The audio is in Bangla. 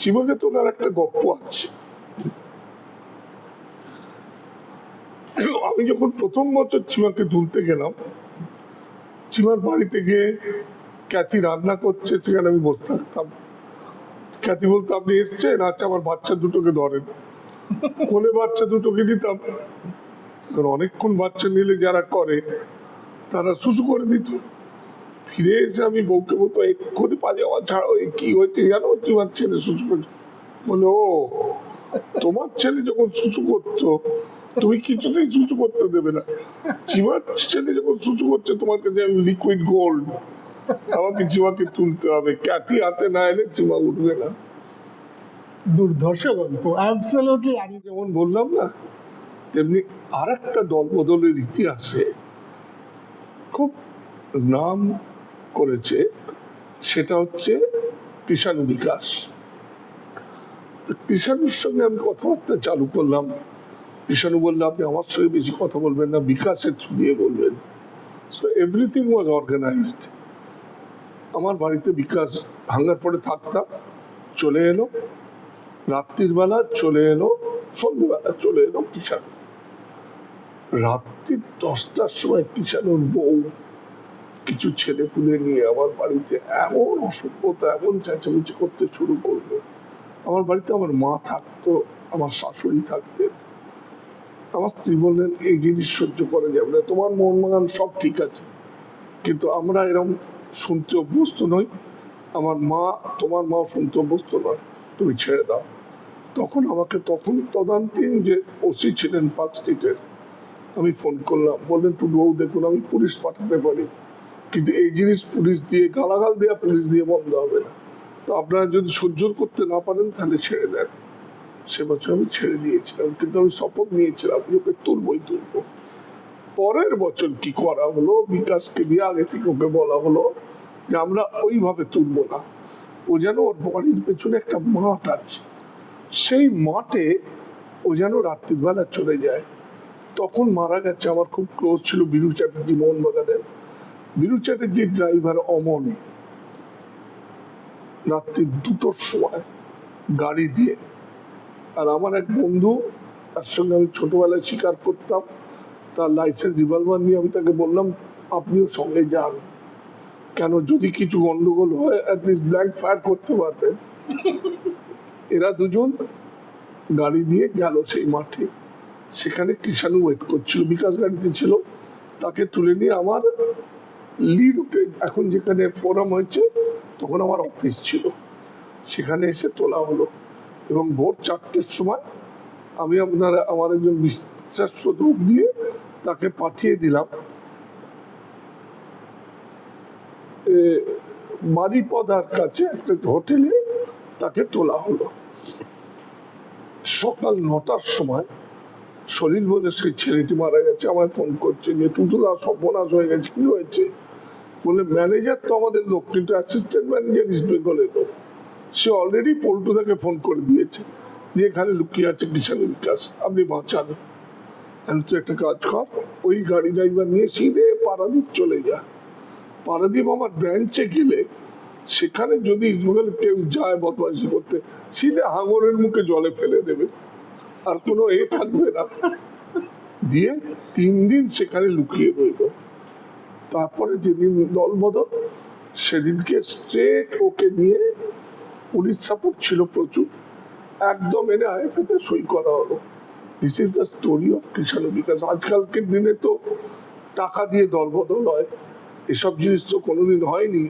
চিমাকে তোলার একটা গপ্প আছে। আমি যখন প্রথম বছর চিমাকে তুলতে গেলাম চিমার বাড়িতে গিয়ে ক্যাথি রান্না করছে, সেখানে আমি বসে থাকতাম। খ্যাতি বলতো আপনি এসছেন আচ্ছা আমার বাচ্চা দুটোকে ধরেন। কোলে বাচ্চা দুটোকে দিতাম। অনেকক্ষণ বাচ্চা নিলে যারা করে, তারা শুশু করে দিত। ফিরে এসে আমি বউকে বলতো এক্ষুনি পাজামা ছাড়ো, এ কি হয়েছে জানো? তোমার ছেলে শুশু করছে। বলে, ও, তোমার ছেলে যখন শুশু করতো, তুমি কিছুতেই শুশু করতে দেবে না। চিমার ছেলে যখন শুশু করছে, তোমার কাছে আমি লিকুইড গোল্ড আমাকে চিমাকে তুলতে হবে। ক্যাথি হাতে না এলে চিমা উঠবে না। দুর্ধর্ষ গল্প। অ্যাবসলিউটলি আমি যেমন বললাম না, তেমনি আর একটা দল বদলের ইতিহাসে খুব নাম করেছে, সেটা হচ্ছে কৃষাণু বিকাশ। কৃষাণুর সঙ্গে আমি কথাবার্তা চালু করলাম। কৃষাণু বললে, আপনি আমার সঙ্গে বেশি কথা বলবেন না, বিকাশের ছুড়িয়ে বলবেন। সো এভরিথিং ওয়াজ অর্গানাইজড আমার বাড়িতে বিকাশ ভাঙার পরে থাকতাম, চলে এলো। রাত্রির বেলা চলে এলো, সন্ধ্যেবেলা চলে এলো কিষাণু। রাত্রি দশটার সময় কিষাণুর বউ কিছু ছেলে পুলে নিয়ে আমার বাড়িতে এমন অসভ্যতা, এমন চেঁচামেচি করতে শুরু করল। আমার বাড়িতে আমার মা থাকতো, আমার শাশুড়ি থাকতেন আমার স্ত্রী বললেন, এই জিনিস সহ্য করা যাবে না, তোমার মন সব ঠিক আছে। কিন্তু আমরা এরকম শুনতে অভ্যস্ত নই। আমার মা, তোমার মা শুনতে অভ্যস্ত নয়, তুমি ছেড়ে দাও। তখন আমাকে তখন তদান্তীন যে ওসি ছিলেন পার্ক স্ট্রিটের, আমি ফোন করলাম। বললেন টুডুবাবু দেখুন, আমি পুলিশ পাঠাতে পারি। কিন্তু এই জিনিস পুলিশ দিয়ে, গালাগাল দেওয়া পুলিশ দিয়ে বন্ধ হবে না। তো আপনারা যদি সহ্য করতে না পারেন, তাহলে ছেড়ে দেন। সে বছর আমি ছেড়ে দিয়েছিলাম, কিন্তু আমি শপথ নিয়েছিলাম ওকে তুলবই তুলবো। পরের বছর কি করা হলো, বিকাশকে দিয়ে আগে থেকে ওকে বলা হলো যে আমরা ওইভাবে তুলবো না। ও যেন ওর বাড়ির পেছনে একটা মাঠ আছে। সেই মাঠে ও যেন রাত্রিবেলা চলে যায়। তখন মারা গেছে আমার খুব ক্লোজ ছিল বীরু চ্যাটার্জি মোহনবাগানের। বীরু চ্যাটার্জির ড্রাইভার অমন রাত্রি দুটোর সময় গাড়ি দিয়ে। আর আমার এক বন্ধু, তার সঙ্গে আমি ছোটবেলায় শিকার করতাম, তার লাইসেন্স রিভলভার নিয়ে আমি তাকে বললাম, আপনিও সঙ্গে যান। কেন যদি কিছু গন্ডগোল হয় ফায়ার করতে পারবেন। এরা দুজন গাড়ি নিয়ে গেল সেই মাঠে। সেখানে কৃষাণু ওয়েট করছিল, বিকাশ গাড়িতে ছিল। তাকে তুলে নিয়ে আমার লিড উঠে এখন যেখানে ফোরাম হয়েছে, তখন আমার অফিস ছিল। সেখানে এসে তোলা হলো। এবং ভোর চারটের সময় আমি আপনার, আমার একজন বিশ্বাস্য লোক দিয়ে তাকে পাঠিয়ে দিলাম। বাড়িপদার কাছে একটা হোটেলে তাকে তোলা হলো। সকাল নটার সময় সলিল বলে সেই ছেলেটি মারা গেছে। আমায় ফোন করছে যে টুটুদা সর্বনাশ হয়ে গেছে। কি হয়েছে? বলে ম্যানেজার তো আমাদের লোক, কিন্তু অ্যাসিস্ট্যান্ট ম্যানেজার ইস্ট বেঙ্গলের লোক। সে অলরেডি পল্টুদাকে ফোন করে দিয়েছে যে এখানে লুকিয়ে আছে কিষাণ বিকাশ আপনি বাঁচান। তুই একটা কাজ কর, ওই গাড়ি ড্রাইভার নিয়ে সিধে পারাদ্বীপ চলে যা। পারাদ্বীপ আমার ব্রাঞ্চে গেলে সেখানে যদি ইসবেঙ্গলে কেউ যায় বদমাইশি করতে, সিধে হাঙরের মুখে জলে ফেলে দেবে। আর কোনো এ থাকবে না। দিয়ে তিন দিন সেখানে লুকিয়ে রইল। তারপরে যেদিন দল বদল সেদিনকে স্ট্রেট ওকে নিয়ে পুলিশ সাপোর্ট ছিল প্রচুর। একদম এনে আইএফএতে সই করা হলো। This is the story of Krishanu Bikash আজকালকের দিনে তো টাকা দিয়ে দল বদল হয়। এসব জিনিস তো কোনোদিন হয়নি।